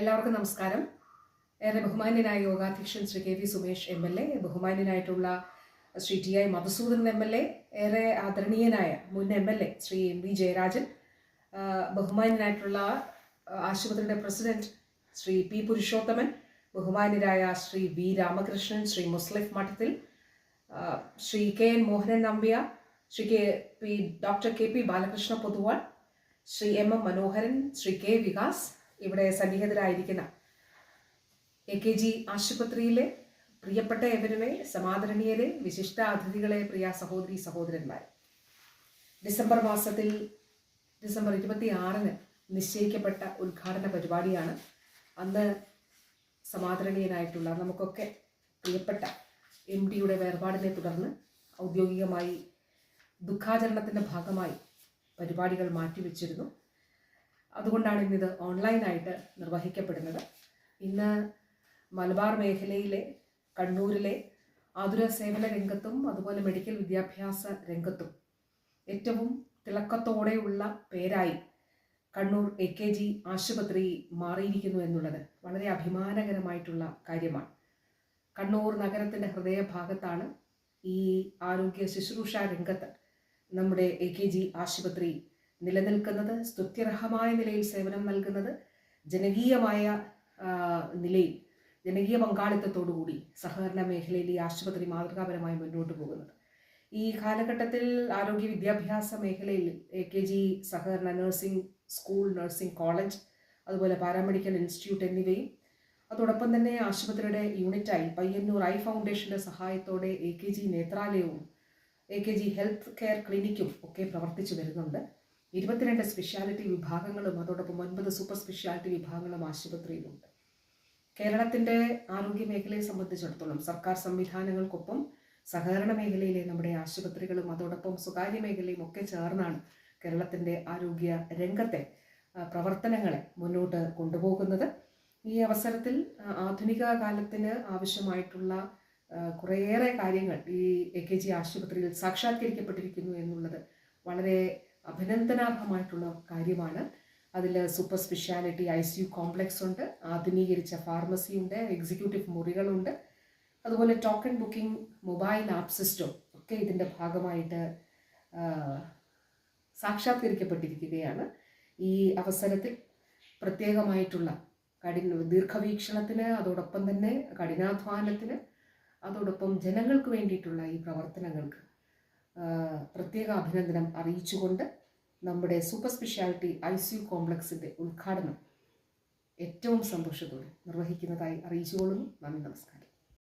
എല്ലാവർക്കും നമസ്കാരം. ഏറെ ബഹുമാന്യനായ യോഗാധ്യക്ഷൻ Shri K V Sumesh M L A ബഹുമാന്യനായിട്ടുള്ള Shri T I Madhusoodhan M L A ഏറെ ആദരണീയനായ മുൻ M L A Shri M V Jayarajan ബഹുമാന്യനായിട്ടുള്ള ആശുപത്രിയുടെ പ്രസിഡന്റ് ശ്രീ പി പുരുഷോത്തമൻ ബഹുമാന്യരായ Shri V Ramakrishnan Shri Muslif Madathil Shri K N Mohanan Nambiar Shri K P doctor K P Balakrishna Poduval Shri M M Manoharan Shri K Vikas ഇവിടെ സന്നിഹിതരായിരിക്കുന്ന A K G ആശുപത്രിയിലെ പ്രിയപ്പെട്ട എവരുമെ സമാദരണീയരെ വിശിഷ്ട അതിഥികളെ പ്രിയ സഹോദരി സഹോദരന്മാർ ഡിസംബർ മാസത്തിൽ ഡിസംബർ ഇരുപത്തി ആറിന് നിശ്ചയിക്കപ്പെട്ട ഉദ്ഘാടന പരിപാടിയാണ് അന്ന് സമാദരണീയനായിട്ടുള്ള നമുക്കൊക്കെ പ്രിയപ്പെട്ട എം ഡിയുടെ വേർപാടിനെ തുടർന്ന് ഔദ്യോഗികമായി ദുഃഖാചരണത്തിന്റെ ഭാഗമായി പരിപാടികൾ മാറ്റിവെച്ചിരുന്നു. അതുകൊണ്ടാണ് ഇന്നിത് ഓൺലൈനായിട്ട് നിർവഹിക്കപ്പെടുന്നത്. ഇന്ന് മലബാർ മേഖലയിലെ കണ്ണൂരിലെ ആതുര സേവന രംഗത്തും അതുപോലെ മെഡിക്കൽ വിദ്യാഭ്യാസ രംഗത്തും ഏറ്റവും തിളക്കത്തോടെയുള്ള പേരായി കണ്ണൂർ എ കെ ജി ആശുപത്രി മാറിയിരിക്കുന്നു എന്നുള്ളത് വളരെ അഭിമാനകരമായിട്ടുള്ള കാര്യമാണ്. കണ്ണൂർ നഗരത്തിന്റെ ഹൃദയഭാഗത്താണ് ഈ ആരോഗ്യ ശുശ്രൂഷ രംഗത്ത് നമ്മുടെ എ കെ ജി ആശുപത്രി നിലനിൽക്കുന്നത് സ്തുത്യർഹമായ നിലയിൽ സേവനം നൽകുന്നത് ജനകീയമായ നിലയിൽ ജനകീയ പങ്കാളിത്തത്തോടുകൂടി സഹകരണ മേഖലയിൽ ഈ ആശുപത്രി മാതൃകാപരമായി മുന്നോട്ട് പോകുന്നത്. ഈ കാലഘട്ടത്തിൽ ആരോഗ്യ വിദ്യാഭ്യാസ മേഖലയിൽ എ കെ ജി സഹകരണ നഴ്സിംഗ് സ്കൂൾ നഴ്സിംഗ് കോളേജ് അതുപോലെ പാരാമെഡിക്കൽ ഇൻസ്റ്റിറ്റ്യൂട്ട് എന്നിവയും അതോടൊപ്പം തന്നെ ആശുപത്രിയുടെ യൂണിറ്റായി പയ്യന്നൂർ ഐ ഫൗണ്ടേഷന്റെ സഹായത്തോടെ A K G നേത്രാലയവും A K G health care ക്ലിനിക്കും ഒക്കെ പ്രവർത്തിച്ചു വരുന്നുണ്ട്. ഇരുപത്തിരണ്ട് സ്പെഷ്യാലിറ്റി വിഭാഗങ്ങളും അതോടൊപ്പം ഒൻപത് സൂപ്പർ സ്പെഷ്യാലിറ്റി വിഭാഗങ്ങളും ആശുപത്രിയിലുണ്ട്. കേരളത്തിന്റെ ആരോഗ്യ മേഖലയെ സംബന്ധിച്ചിടത്തോളം സർക്കാർ സംവിധാനങ്ങൾക്കൊപ്പം സഹകരണ മേഖലയിലെ നമ്മുടെ ആശുപത്രികളും അതോടൊപ്പം സ്വകാര്യ മേഖലയും ഒക്കെ ചേർന്നാണ് കേരളത്തിന്റെ ആരോഗ്യ രംഗത്തെ പ്രവർത്തനങ്ങളെ മുന്നോട്ട് കൊണ്ടുപോകുന്നത്. ഈ അവസരത്തിൽ ആധുനിക കാലത്തിന് ആവശ്യമായിട്ടുള്ള കുറേയേറെ കാര്യങ്ങൾ ഈ എ കെ ജി ആശുപത്രിയിൽ സാക്ഷാത്കരിക്കപ്പെട്ടിരിക്കുന്നു എന്നുള്ളത് വളരെ അഭിനന്ദനാർഹമായിട്ടുള്ള കാര്യമാണ്. അതിൽ super speciality I C U complex ഉണ്ട്. ആധുനീകരിച്ച ഫാർമസി ഉണ്ട്. എക്സിക്യൂട്ടീവ് മുറികളുണ്ട്. അതുപോലെ token booking mobile app system ഒക്കെ ഇതിന്റെ ഭാഗമായിട്ട് സാക്ഷാത്കരിക്കപ്പെട്ടിരിക്കുകയാണ്. ഈ അവസരത്തിൽ പ്രത്യേകമായിട്ടുള്ള കഠിന ദീർഘവീക്ഷണത്തിന് അതോടൊപ്പം തന്നെ കഠിനാധ്വാനത്തിന് അതോടൊപ്പം ജനങ്ങൾക്ക് വേണ്ടിയിട്ടുള്ള ഈ പ്രവർത്തനങ്ങൾക്ക് പ്രത്യേക അഭിനന്ദനം അറിയിച്ചുകൊണ്ട് നമ്മുടെ super speciality I C U കോംപ്ലക്സിന്റെ ഉദ്ഘാടനം ഏറ്റവും സന്തോഷത്തോടെ നിർവഹിക്കുന്നതായി അറിയിച്ചുകൊള്ളുന്നു. നന്ദി നമസ്കാരം.